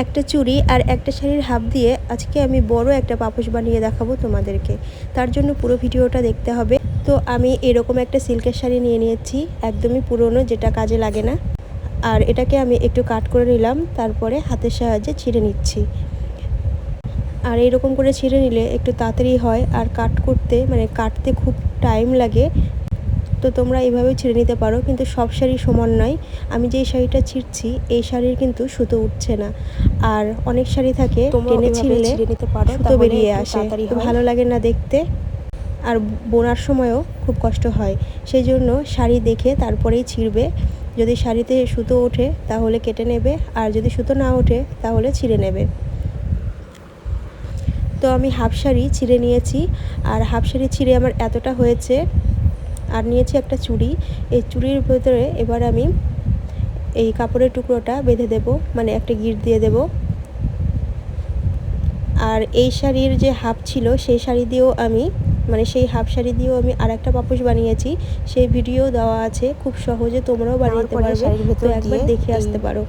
একটা চুড়ি আর একটা শাড়ির হাফ দিয়ে আজকে আমি বড় একটা পাপোশ বানিয়ে দেখাবো তোমাদেরকে। তার জন্য পুরো ভিডিওটা দেখতে হবে। তো আমি এরকম একটা সিল্কের শাড়ি নিয়ে নিয়েছি, একদমই পুরনো, যেটা কাজে লাগে না। আর এটাকে আমি একটু কাট করে নিলাম, তারপরে হাতের সাহায্যে ছিঁড়ে নিচ্ছি। আর এরকম করে ছিঁড়ে নিলে একটু তাড়াতাড়ি হয়। আর কাট করতে মানে কাটতে খুব টাইম লাগে। তো তোমরা এইভাবেও ছিঁড়ে নিতে পারো কিন্তু সব শাড়ি সমান নয়। আমি যেই শাড়িটা ছিঁড়ছি এই শাড়ির কিন্তু সুতো উঠছে না। আর অনেক শাড়ি থাকে টেনে ছিঁড়লে নিতে পারো সুতো বেরিয়ে আসে। ভালো লাগে না দেখতে। আর বোনার সময়ও খুব কষ্ট হয়। সেই জন্য শাড়ি দেখে তারপরেই ছিঁড়বে। যদি শাড়িতে সুতো ওঠে তাহলে কেটে নেবে। আর যদি সুতো না ওঠে তাহলে ছিঁড়ে নেবে। তো আমি হাফ শাড়ি ছিঁড়ে নিয়েছি। আর হাফ শাড়ি ছিঁড়ে আমার এতটা হয়েছে আর নিয়েছি একটা চুড়ি। এই চুড়ির ভেতরে এবার আমি এই কাপড়ের টুকরোটা বেঁধে দেব মানে একটা গিট দিয়ে দেব। আর এই শাড়ির যে হাফ ছিল সেই শাড়ি দিয়েও আমি মানে সেই হাফ শাড়ি দিয়েও আমি আর একটা পাপোশ বানিয়েছি। সেই ভিডিও দেওয়া আছে খুব সহজে তোমরাও বানিয়ে পারবে। তো একবার দেখে আসতে পারো।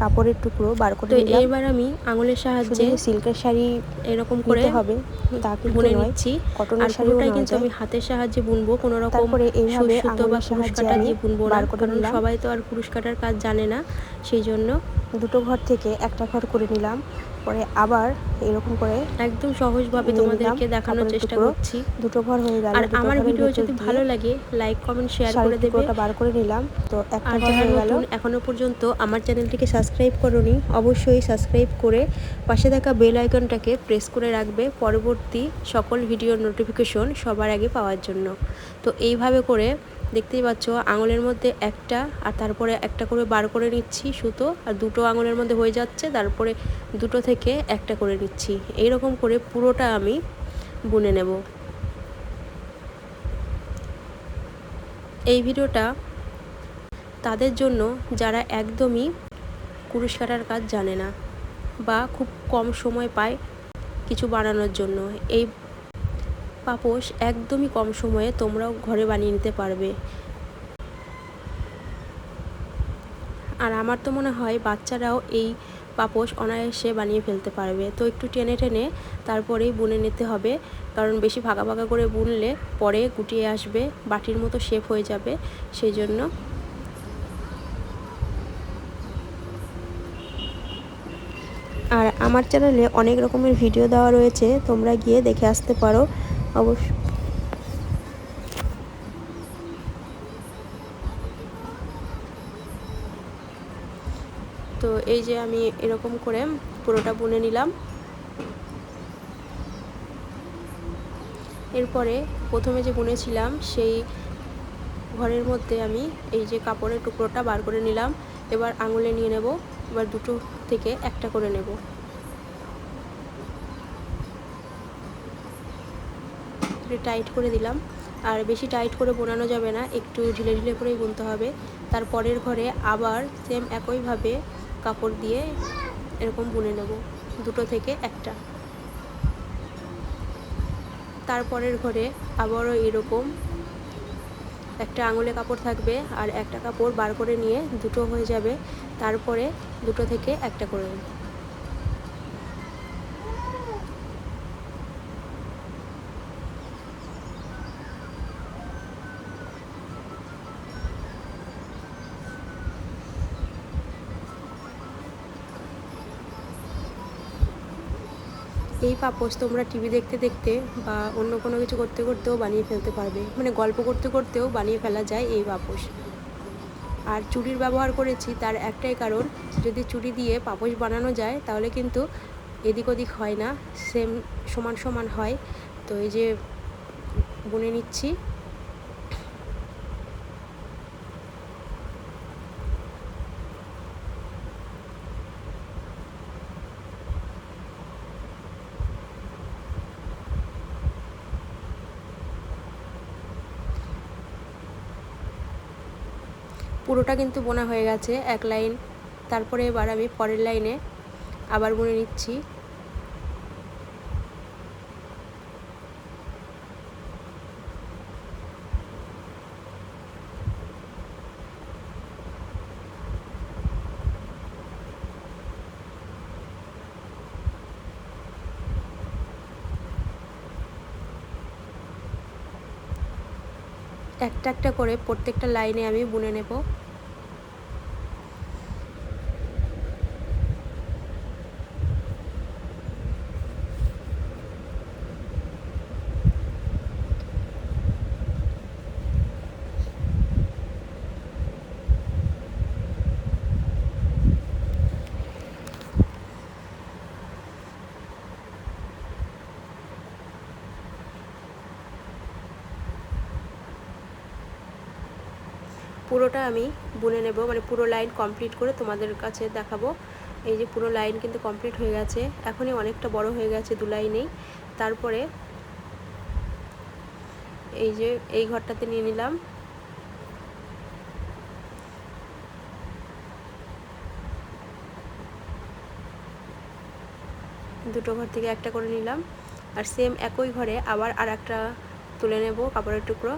কাপড়ের টুকরো বার করে এবার আমি আঙুলের সাহায্যে সিল্কের শাড়ি এরকম করে হবে তা কিন্তু বুনে নিচ্ছি। কটনের শাড়িটা কিন্তু আমি হাতের সাহায্যে বুনবো কোনো রকম তারপরে এইভাবে সুতো বা কুরুশ কাটা দিয়ে বুনবো না বার করে কারণ। সবাই তো আর কুরুশ কাটার কাজ জানে না সেই জন্য। দুটো ঘর থেকে একটা ঘর করে নিলাম। পরে আবার এরকম করে একদম সহজভাবে তোমাদেরকে দেখানোর চেষ্টা করছি। দুটো ঘর হয়ে গেল আর আমার ভিডিও যদি ভালো লাগে লাইক কমেন্ট শেয়ার করে দেবে। টুকরোটা বার করে নিলাম। তো একটা ঘর হয়ে গেল। এখনও পর্যন্ত আমার চ্যানেলটিকে সাবস্ক্রাইব করনি অবশ্যই সাবস্ক্রাইব করে পাশে থাকা বেল আইকনটাকে প্রেস করে রাখবে পরবর্তী সকল ভিডিওর নোটিফিকেশন সবার আগে পাওয়ার জন্য। তো এইভাবে করে দেখতেই পাচ্ছ, আঙুলের মধ্যে একটা আর তারপরে একটা করে বার করে নিচ্ছি সুতো আর দুটো আঙুলের মধ্যে হয়ে যাচ্ছে, তারপরে দুটো থেকে একটা করে নিচ্ছি। এই রকম করে পুরোটা আমি বুনে নেব। এই ভিডিওটা তাদের জন্য যারা একদমই কুরুশ কাটার কাজ জানে না বা খুব কম সময় পায় কিছু বানানোর জন্য। এই পাপোশ একদমই কম সময়ে তোমরাও ঘরে বানিয়ে নিতে পারবে। আর আমার তো মনে হয় বাচ্চারাও এই পাপোশ অনায়াসে বানিয়ে ফেলতে পারবে। তো একটু টেনে টেনে তারপরেই বুনে নিতে হবে। কারণ বেশি ভাগা ভাগা করে বুনলে পরে গুটিয়ে আসবে, বাটির মতো শেপ হয়ে যাবে, সেই জন্য আর আমার চ্যানেলে অনেক রকমের ভিডিও দেওয়া রয়েছে, তোমরা গিয়ে দেখে আসতে পারো। অবশ্য তো এই যে আমি এরকম করে পুরোটা বুনে নিলাম। এরপরে প্রথমে যে বুনেছিলাম, সেই ঘরের মধ্যে আমি এই যে কাপড়ের টুকরোটা বার করে নিলাম। এবার আঙুলে নিয়ে নেব, এবার দুটো থেকে একটা করে নেব। টাইট করে দিলাম। আর বেশি টাইট করে বোনানো যাবে না, একটু ঢিলে ঢিলে করেই বুনতে হবে। তারপরের ঘরে আবার সেম একইভাবে কাপড় দিয়ে এরকম বুনে নেব, দুটো থেকে একটা। তারপরের ঘরে আবারও এরকম একটা আঙুলে কাপড় থাকবে আর একটা কাপড় বার করে নিয়ে দুটো হয়ে যাবে। তারপরে দুটো থেকে একটা করে নেব। এই পাপোস তোমরা টিভি দেখতে দেখতে বা অন্য কোনো কিছু করতে করতেও বানিয়ে ফেলতে পারবে। মানে গল্প করতে করতেও বানিয়ে ফেলা যায় এই পাপোস আর চুড়ির ব্যবহার করেছি তার একটাই কারণ, যদি চুড়ি দিয়ে পাপোস বানানো যায় তাহলে কিন্তু এদিক ওদিক হয় না সেম সমান সমান হয়। তো এই যে বুনে নিচ্ছি। পুরোটা কিন্তু বোনা হয়ে গেছে, এক লাইন। তারপরে এবার আমি পরের লাইনে আবার বুনে নিচ্ছি। একটা একটা করে প্রত্যেকটা লাইনে আমি বুনে নেব। পুরোটা আমি বুনে নেব মানে পুরো লাইন কমপ্লিট করে তোমাদের কাছে দেখাবো। এই যে পুরো লাইন কিন্তু কমপ্লিট হয়ে গেছে। এখনই অনেকটা বড় হয়ে গেছে দু লাইনেই তারপরে এই যে এই ঘরটাতে নিয়ে নিলাম। দুটো ঘর থেকে একটা করে নিলাম। আর সেম একই ঘরে আবার আর একটা তুলে নেব কাপড়ের টুকরো।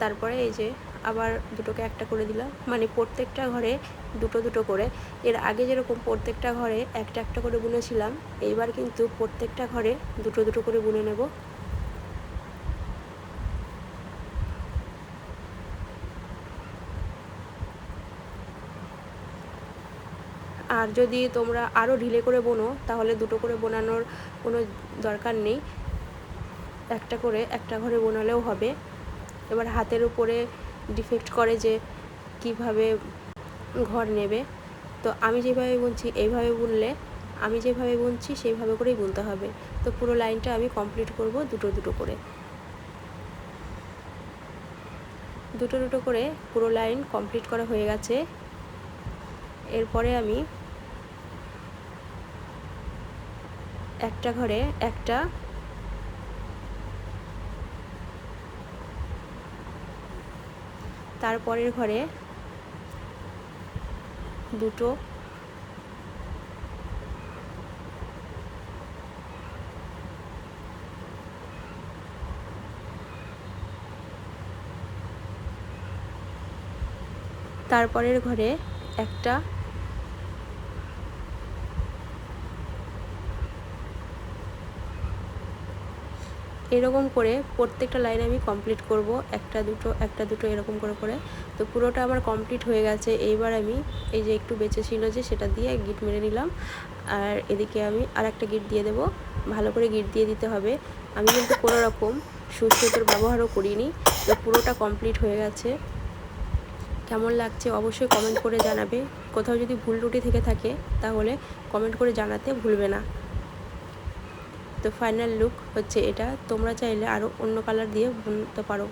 তারপরে এই যে আবার দুটোকে একটা করে দিলাম। মানে প্রত্যেকটা ঘরে দুটো দুটো করে। এর আগে যেরকম প্রত্যেকটা ঘরে একটা একটা করে বুনেছিলাম, এইবার কিন্তু প্রত্যেকটা ঘরে দুটো দুটো করে বুনে নেব। আর যদি তোমরা আরও ঢিলে করে বোনো, তাহলে দুটো করে বোনানোর কোনো দরকার নেই। একটা করে একটা ঘরে বোনালেও হবে। এবার হাতের উপরে ডিফেক্ট করে যে কীভাবে ঘর নেবে। তো আমি যেভাবে বুনছি এইভাবে বুনলে আমি যেভাবে বুনছি সেইভাবে করেই বুনতে হবে। তো পুরো লাইনটা আমি কমপ্লিট করব দুটো দুটো করে। দুটো দুটো করে পুরো লাইন কমপ্লিট করা হয়ে গেছে। এরপরে আমি একটা ঘরে একটা তারপরের ঘরে দুটো তারপরের ঘরে একটা এরকম করে প্রত্যেকটা লাইন আমি কমপ্লিট করব, একটা দুটো একটা দুটো এরকম করে করে। তো পুরোটা আমার কমপ্লিট হয়ে গেছে। এইবার আমি এই যে একটু বেঁচে ছিল যে, সেটা দিয়ে গিট মেরে নিলাম। আর এদিকে আমি আর একটা গিট দিয়ে দেবো। ভালো করে গিট দিয়ে দিতে হবে। আমি কিন্তু কোনো রকম সুস্থতার ব্যবহারও করিনি। তো পুরোটা কমপ্লিট হয়ে গেছে। কেমন লাগছে অবশ্যই কমেন্ট করে জানাবে। কোথাও যদি ভুল ত্রুটি থেকে থাকে, তাহলে কমেন্ট করে জানাতে ভুলবে না। তো ফাইনাল লুক হচ্ছে এটা। তোমরা চাইলে আরও অন্য কালার দিয়ে বুনতে পারো।